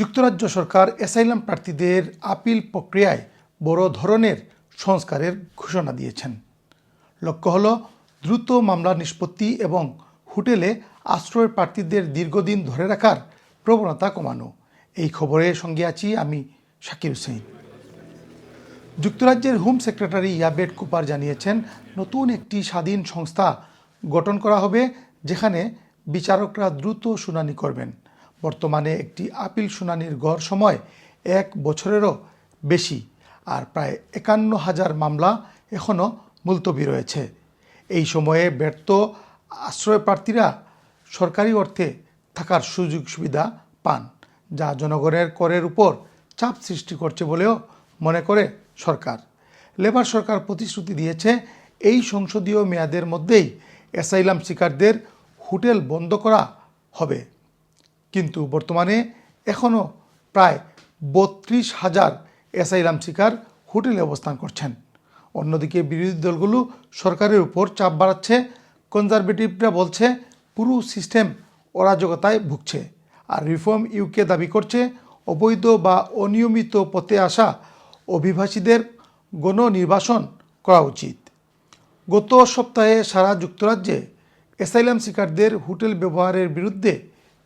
যুক্তরাজ্য সরকার অ্যাসাইলাম প্রার্থীদের আপিল প্রক্রিয়ায় বড় ধরনের সংস্কারের ঘোষণা দিয়েছেন। লক্ষ্য হল, দ্রুত মামলা নিষ্পত্তি এবং হোটেলে আশ্রয় প্রার্থীদের দীর্ঘদিন ধরে রাখার প্রবণতা কমানো। এই খবরের সঙ্গে আছি আমি শাকির হুসেন। যুক্তরাজ্যের হোম সেক্রেটারি ইয়াবেট কুপার জানিয়েছেন, নতুন একটি স্বাধীন সংস্থা গঠন করা হবে, যেখানে বিচারকরা দ্রুত শুনানি করবেন। বর্তমানে একটি আপিল শুনানির গড় সময় এক বছরেরও বেশি আর প্রায় একান্ন হাজার মামলা এখনও মুলতবি রয়েছে। এই সময়ে ব্যর্থ আশ্রয় প্রার্থীরা সরকারি অর্থে থাকার সুযোগ সুবিধা পান, যা জনগণের করের উপর চাপ সৃষ্টি করছে বলেও মনে করে সরকার। লেবার সরকার প্রতিশ্রুতি দিয়েছে, এই সংসদীয় মেয়াদের মধ্যেই অ্যাসাইলাম শিকারদের হোটেল বন্ধ করা হবে। কিন্তু বর্তমানে এখনও প্রায় বত্রিশ হাজার অ্যাসাইলাম শিকার হোটেলে অবস্থান করছেন। অন্যদিকে বিরোধী দলগুলো সরকারের উপর চাপ বাড়াচ্ছে, কনজারভেটিভরা বলছে পুরো সিস্টেম অরাজকতায় ভুগছে আর রিফর্ম ইউকে দাবি করছে অবৈধ বা অনিয়মিত পথে আসা অভিবাসীদের গণনির্বাসন করা উচিত। গত সপ্তাহে সারা যুক্তরাজ্যে অ্যাসাইলাম শিকারদের হোটেল ব্যবহারের বিরুদ্ধে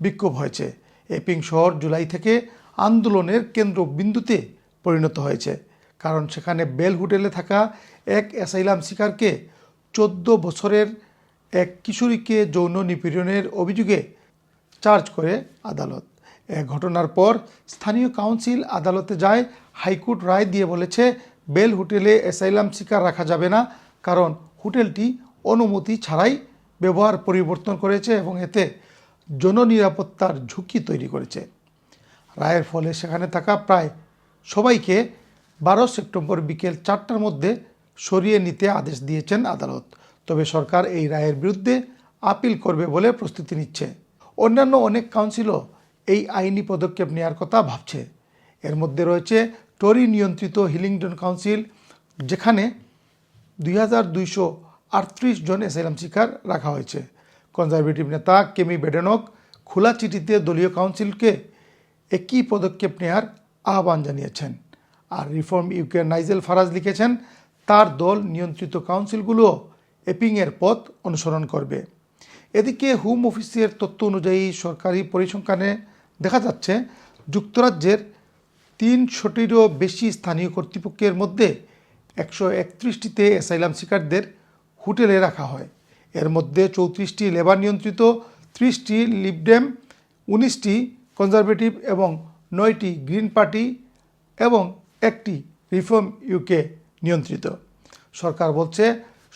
বিক্ষোভ হয়েছে। এপিং শহর জুলাই থেকে আন্দোলনের কেন্দ্রবিন্দুতে পরিণত হয়েছে। কারণ সেখানে বেল হোটেলে থাকা এক অ্যাসাইলাম শিকারকে চোদ্দ বছরের এক কিশোরীকে যৌন নিপীড়নের অভিযোগে চার্জ করে আদালত। এ ঘটনার পর স্থানীয় কাউন্সিল আদালতে যায়, হাইকোর্ট রায় দিয়ে বলেছে, বেল হোটেলে অ্যাসাইলাম শিকার রাখা যাবে না, কারণ হোটেলটি অনুমতি ছাড়াই ব্যবহার পরিবর্তন করেছে এবং এতে জননিরাপত্তার ঝুঁকি তৈরি করেছে। রায়ের ফলে সেখানে থাকা প্রায় সবাইকে বারো সেপ্টেম্বর বিকেল চারটার মধ্যে সরিয়ে নিতে আদেশ দিয়েছেন আদালত। তবে সরকার এই রায়ের বিরুদ্ধে আপিল করবে বলে প্রস্তুতি নিচ্ছে। অন্যান্য অনেক কাউন্সিলও এই আইনি পদক্ষেপ নেওয়ার কথা ভাবছে। এর মধ্যে রয়েছে টরি নিয়ন্ত্রিত হিলিংটন কাউন্সিল, যেখানে দুই হাজার দুইশো আটত্রিশ জন এসাইলাম শিকার রাখা হয়েছে। কনজারভেটিভ নেতা কেমি বেডেনক খোলা চিঠিতে দলীয় কাউন্সিলকে একই পদক্ষেপ নেওয়ার আহ্বান জানিয়েছেন। আর রিফর্ম ইউকে নাইজেল ফারাজ লিখেছেন, তার দল নিয়ন্ত্রিত কাউন্সিলগুলো এপিংয়ের পথ অনুসরণ করবে। এদিকে হোম অফিসের তথ্য অনুযায়ী সরকারি পরিসংখ্যানে দেখা যাচ্ছে, যুক্তরাজ্যের তিনশোটিরও বেশি স্থানীয় কর্তৃপক্ষের মধ্যে একশো একত্রিশটিতে অ্যাসাইলাম শিকারদের হোটেলে রাখা হয়। এর মধ্যে চৌত্রিশটি লেবার নিয়ন্ত্রিত, ত্রিশটি লিবডেম উনিশটি কনজারভেটিভ এবং নয়টি গ্রিন পার্টি এবং একটি রিফর্ম ইউকে নিয়ন্ত্রিত। সরকার বলছে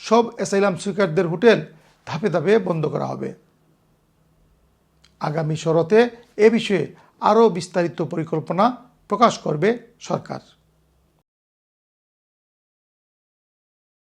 সব অ্যাসাইলাম শিকারদের হোটেল ধাপে ধাপে বন্ধ করা হবে। আগামী শরতে এ বিষয়ে আরও বিস্তারিত পরিকল্পনা প্রকাশ করবে সরকার।